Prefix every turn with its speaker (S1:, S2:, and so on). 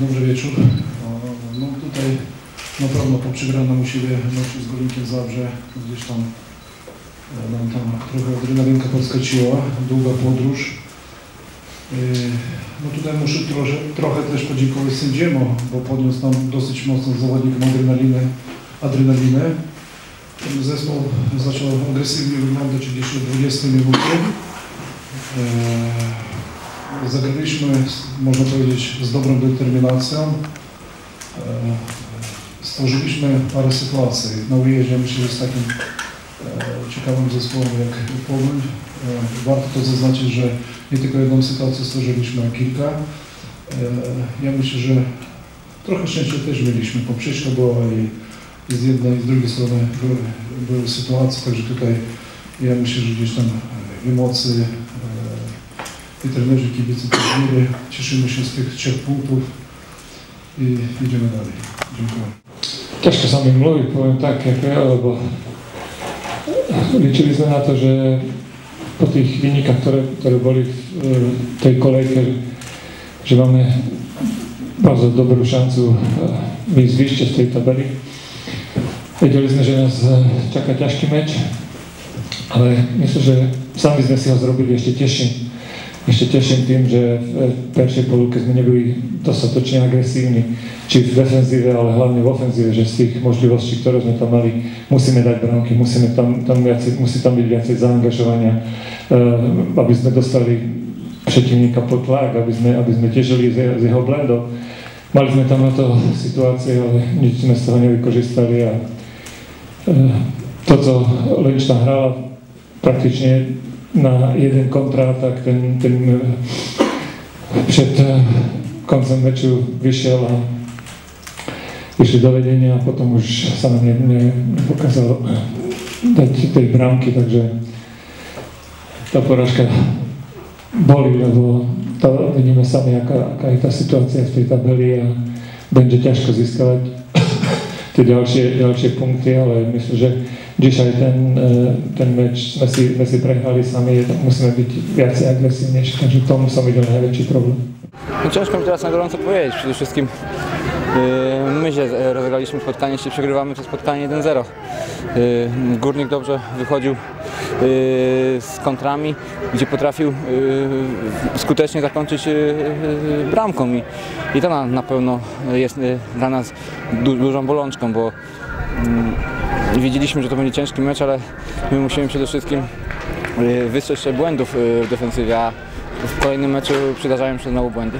S1: Dobry wieczór. No tutaj na pewno po przegranym u siebie meczu z Górnikiem Zabrze gdzieś tam e, nam tam trochę adrenalinka podskoczyła, długa podróż. Yy, No tutaj muszę trochę, trochę też podziękować sędziemu, bo podniósł nam dosyć mocno z zawodnikiem adrenalinę. adrenalinę. Ten zespół zaczął agresywnie wyglądać gdzieś od 20 minuty. Zagraliśmy, można powiedzieć, z dobrą determinacją. Eee, Stworzyliśmy parę sytuacji na ujeździe, myślę, że z takim e, ciekawym zespołem jak Pogoń. E, Warto to zaznaczyć, że nie tylko jedną sytuację stworzyliśmy, a kilka. E, Ja myślę, że trochę szczęścia też mieliśmy, poprzeczka była i z jednej i z drugiej strony były, były sytuacje, także tutaj ja myślę, że gdzieś tam e, emocje e, i trenerzy, kibice też mieli. Cieszymy się z tych trzech punktów i idziemy dalej. Dziękuję.
S2: Ťažko sa mi mluví, poviem tak, ako ja, lebo ličili sme na to, že po tých vynikách, ktoré, ktoré boli v tej kolejke, že máme bardzo dobrú šancu byť vyššie z tej tabely. Vedeli sme, že nás čaká ťažký meč, ale myslím, že sami sme si ho zrobili ešte teším. Ešte teším tým, že v peršej polúke sme neboli dostatočne agresívni, či v defenzíve, ale hlavne v ofenzíve, že z tých možností, ktoré sme tam mali, musíme dať bránky, musíme tam, tam viacej, musí tam byť viacej zaangažovania, eh, aby sme dostali protivníka pod tlak, aby sme, aby sme težili z, jeho- blendov. Mali sme tam na to situácie, ale nič sme z toho nevykožistali a eh, to, co Lenč tam hrala praktične na jeden kontrátak, ten, ten eh, před eh, koncem meču vyšiel a vyšli do vedenia a potom už sa nám ne, ne, nepokázal dať tej brámky, takže tá porážka boli, lebo to vidíme sami, aká, aká je tá situácia v tej tabeli a bude ťažko získavať tie ďalšie, ďalšie punkty, ale myslím, že dzisiaj ten, eh, ten meč sme si, sme si prehrali sami, musíme byť viacej agresívnejší, takže v tom som videl najväčší problém.
S3: No ciężko mi teraz na gorąco powiedzieć. Przede my źle z- rozegraliśmy spotkanie, jeśli przegrywamy to spotkanie 1-0. Yy, Górnik dobrze wychodził yy, z kontrami, gdzie potrafił skutecznie zakończyć bramką i, to na, na pewno jest dla nas du, dużą bolączką, bo yy, wiedzieliśmy, że to będzie ciężki mecz, ale my musimy przede wszystkim wystrzec się błędów w defensywie, a w kolejnym meczu przydarzają się znowu błędy.